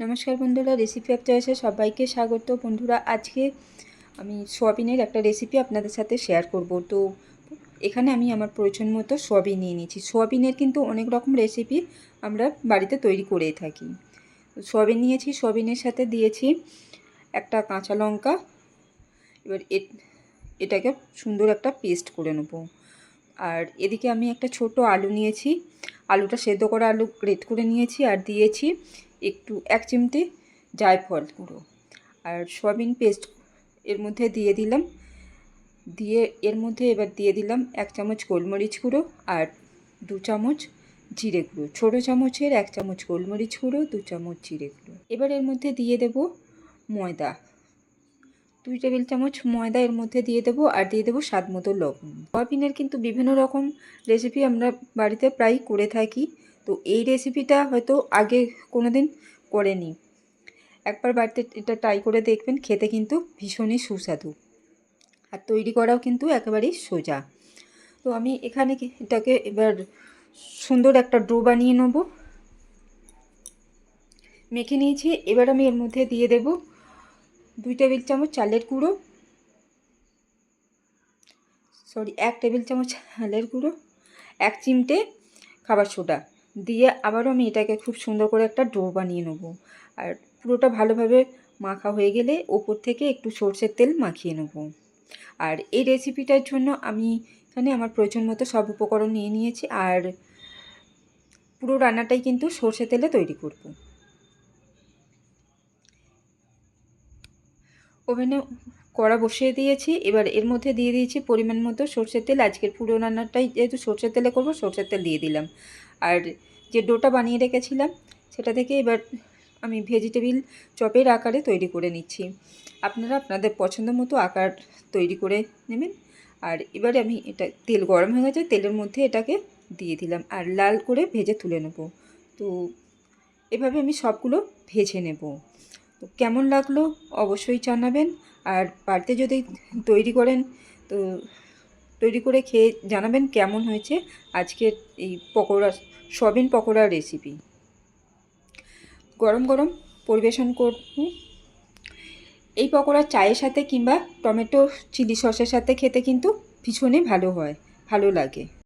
নমস্কার বন্ধুরা recipe of চয়েসে সবাইকে স্বাগত। বন্ধুরা, আজকে আমি সোয়াবিনের একটা রেসিপি আপনাদের সাথে শেয়ার করব। তো এখানে আমি আমার প্রয়োজন মতো সোয়াবিন নিয়ে নিয়েছি। সোয়াবিনের কিন্তু অনেক রকম রেসিপি আমরা বাড়িতে তৈরি করে থাকি। সোয়াবিন নিয়েছি, সোয়াবিনের সাথে দিয়েছি একটা কাঁচা লঙ্কা। এবার এটাকে সুন্দর একটা পেস্ট করে নেব। আর এদিকে আমি একটা ছোট আলু নিয়েছি। আলুটা সেদ্ধ করা আলু গ্রেট করে নিয়েছি আর দিয়েছি একটু এক চিমটি জায়ফল গুঁড়ো আর সয়াবিন পেস্ট এর মধ্যে দিয়ে দিলাম। দিয়ে এর মধ্যে এবার দিয়ে দিলাম এক চামচ গোলমরিচ গুঁড়ো আর দু চামচ জিরে গুঁড়ো। ছোটো চামচের এক চামচ গোলমরিচ গুঁড়ো, দু চামচ জিরে গুঁড়ো। এবার এর মধ্যে দিয়ে দেব ময়দা। দুই টেবিল চামচ ময়দা এর মধ্যে দিয়ে দেবো আর দিয়ে দেবো স্বাদ মতো লবণ। সয়াবিনের কিন্তু বিভিন্ন রকম রেসিপি আমরা বাড়িতে প্রায় করে থাকি। তো এই রেসিপিটা হয়তো আগে কোনো দিন করেনি। একবার বাড়িতে এটা ট্রাই করে দেখবেন, খেতে কিন্তু ভীষণই সুস্বাদু। আর তৈরি করাও কিন্তু একেবারেই সোজা। তো আমি এখানে এটাকে এবার সুন্দর একটা ডো বানিয়ে নেব। মেখে নিয়েছি, এবার আমি এর মধ্যে দিয়ে দেব দুই টেবিল চামচ চালের গুঁড়ো। সরি এক টেবিল চামচ চালের গুঁড়ো, এক চিমটে খাবার সোডা। দিয়ে আবারও আমি এটাকে খুব সুন্দর করে একটা ডো বানিয়ে নেব। আর পুরোটা ভালোভাবে মাখা হয়ে গেলে ওপর থেকে একটু সর্ষের তেল মাখিয়ে নেব। আর এই রেসিপিটার জন্য আমি এখানে আমার প্রয়োজন মতো সব উপকরণ নিয়ে নিয়েছি। আর পুরো রান্নাটাই কিন্তু সর্ষে তেলে তৈরি করব। ওভেনে কড়া বসিয়ে দিয়েছি। এবার এর মধ্যে দিয়ে দিয়েছি পরিমাণ মতো সর্ষের তেল। আজকের পুরো রান্নাটাই যেহেতু সর্ষের তেলে করব, সর্ষের তেল দিয়ে দিলাম। আর যে ডোটা বানিয়ে রেখেছিলাম, সেটা থেকে এবার আমি ভেজিটেবিল চপের আকারে তৈরি করে নিচ্ছি। আপনারা আপনাদের পছন্দ মতো আকার তৈরি করে নেবেন। আর এবারে আমি এটা, তেল গরম হয়ে গেছে, তেলের মধ্যে এটাকে দিয়ে দিলাম। আর লাল করে ভেজে তুলে নেব। তো এভাবে আমি সবগুলো ভেজে নেব। তো কেমন লাগল অবশ্যই জানাবেন। আর বাড়িতে যদি তৈরি করেন, তো তৈরি করে খেয়ে জানাবেন কেমন হয়েছে আজকের এই পকোড়া সবিন পকোড়ার রেসিপি গরম গরম পরিবেশন করব। এই পকোড়া চায়ের সাথে কিংবা টমেটো, চিলি সসের সাথে খেতে কিন্তু ভীষণই ভালো হয়, ভালো লাগে।